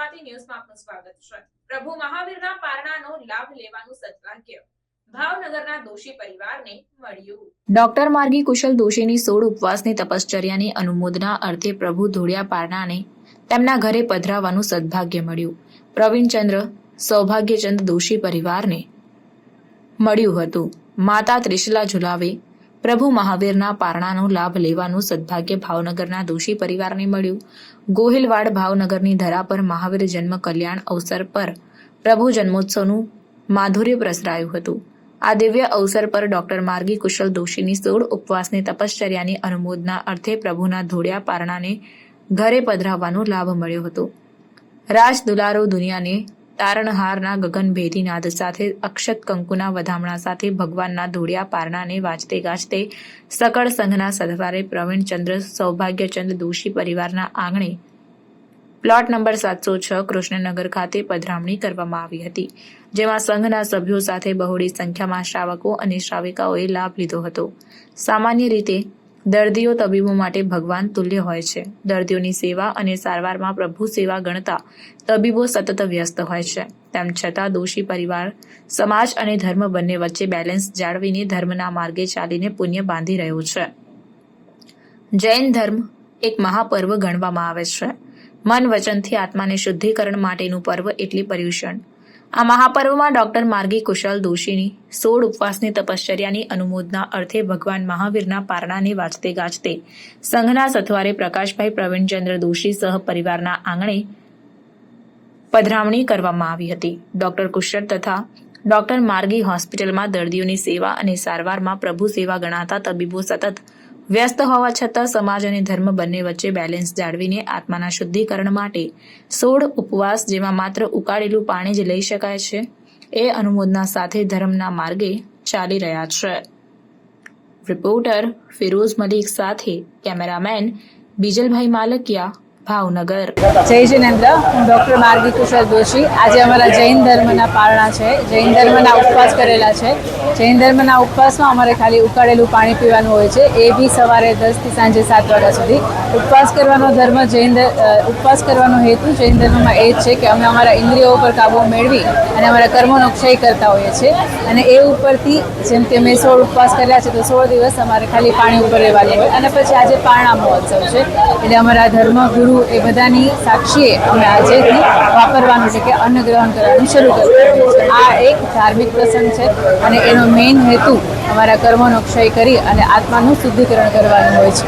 ન્યૂઝમાં આપનું સ્વાગત છે. પ્રભુ મહાવીરના પારણાનો લાભ લેવાનું સદભાગ્ય. ભાવનગરના દોશી પરિવારને મળ્યું. ડોક્ટર માર્ગી કુશલ દોશીની સોળ ઉપવાસની તપશ્ચર્યાની અનુમોદના અર્થે પ્રભુ ધોળિયા પારણાને તેમના ઘરે પધરાવવાનું સદભાગ્ય મળ્યું. પ્રવીણચંદ્ર સૌભાગ્યચંદ દોશી પરિવારને મળ્યું હતું. માતા ત્રિશલા ઝુલાવે પ્રભુ મહાવીરના પારણાનો લાભ લેવાનું સદભાગ્ય ભાવનગરના દોષી પરિવારને મળ્યું. ગોહિલવાડ ભાવનગરની ધરા પર મહાવીર જન્મ કલ્યાણ અવસર પર પ્રભુ જન્મોત્સવનું માધુર્ય પ્રસરાયું હતું. આ દિવ્ય અવસર પર ડોક્ટર માર્ગી કુશલ દોશીની સોળ ઉપવાસની તપશ્ચર્યાની અનુમોદના અર્થે પ્રભુના ધોળિયા પારણાને ઘરે પધરાવવાનો લાભ મળ્યો હતો. રાજ દુલારો દુનિયાને તારણહારના ગગનભેદી નાદ સાથે, અક્ષત કંકુના વધામણા સાથે ભગવાનના ધોળિયા પારણાને વાંચતે ગાજતે સકળ સંઘના સથવારે પ્રવીણચંદ્ર સૌભાગ્યચંદ દોશી પરિવારના આંગણે પ્લોટ નંબર સાતસો છ, કૃષ્ણનગર ખાતે પધરામણી કરવામાં આવી હતી, જેમાં સંઘના સભ્યો સાથે બહોળી સંખ્યામાં શ્રાવકો અને શ્રાવિકાઓએ લાભ લીધો હતો. સામાન્ય રીતે દર્દીઓ તબીબો માટે ભગવાન તુલ્ય હોય છે. દર્દીઓની સેવા અને સારવારમાં પ્રભુ સેવા ગણતા તબીબો સતત વ્યસ્ત હોય છે. તેમ છતાં દોષી પરિવાર, સમાજ અને ધર્મ બંને વચ્ચે બેલેન્સ જાળવીને ધર્મના માર્ગે ચાલીને પુણ્ય બાંધી રહ્યો છે. જૈન ધર્મ એક મહાપર્વ ગણવામાં આવે છે. મન વચનથી આત્માને શુદ્ધિકરણ માટેનું પર્વ એટલે પર્યુષણ. આ મહાપર્વમાં ડોક્ટર માર્ગી કુશલ દોશીની સોળ ઉપવાસની તપશ્ચર્યાની અનુમોદના અર્થે ભગવાન મહાવીરના પારણાને વાંચતે ગાજતે સંઘના સથવારે પ્રકાશભાઈ પ્રવીણચંદ્ર દોશી સહ પરિવારના આંગણે પધરામણી કરવામાં આવી હતી. ડોક્ટર કુશળ તથા ડોક્ટર માર્ગી હોસ્પિટલમાં દર્દીઓની સેવા અને સારવારમાં પ્રભુ સેવા ગણાતા તબીબો સતત વ્યસ્ત હોવા છતાં સમાજ અને ધર્મ બંને વચ્ચે બેલેન્સ જાળવીને આત્માના શુદ્ધિકરણ માટે સોળ ઉપવાસ જેમાં માત્ર ઉકાળેલું પાણી જ લઈ શકાય છે. એ અનુમોદના સાથે ધર્મના માર્ગે ચાલી રહ્યા છે. રિપોર્ટર ફિરોઝ મલિક સાથે કેમેરામેન બીજલભાઈ માલકિયા ભાવનગર. જય જિનેન્દ્ર, હું ડૉક્ટર માર્ગી કુશલ દોશી. આજે અમારા જૈન ધર્મના પારણા છે. જૈન ધર્મના ઉપવાસ કરેલા છે. જૈન ધર્મના ઉપવાસમાં અમારે ખાલી ઉકાળેલું પાણી પીવાનું હોય છે. એ બી સવારે દસથી સાંજે સાત વાગ્યા સુધી. ઉપવાસ કરવાનો ધર્મ જૈન ઉપવાસ કરવાનો હેતુ જૈન ધર્મમાં એ જ છે કે અમે અમારા ઇન્દ્રિયો ઉપર કાબુ મેળવી અને અમારા કર્મોનો ક્ષય કરતા હોઈએ છીએ. અને એ ઉપરથી જેમ કે મેં સોળ ઉપવાસ કર્યા છે, તો સોળ દિવસ અમારે ખાલી પાણી ઉપર રહેવાનું હોય. અને પછી આજે પારણા મહોત્સવ છે. એટલે અમારા ધર્મ ગુરુ એ બધાની સાક્ષીએ અમે આજેથી વાપરવાનું છે કે અન્ન ગ્રહણ કરવાનું શરૂ કર્યું આ એક ધાર્મિક પ્રસંગ છે અને એનો મેઇન હેતુ અમારા કર્મોનો ક્ષય કરી અને આત્માનું શુદ્ધિકરણ કરવાનું હોય છે.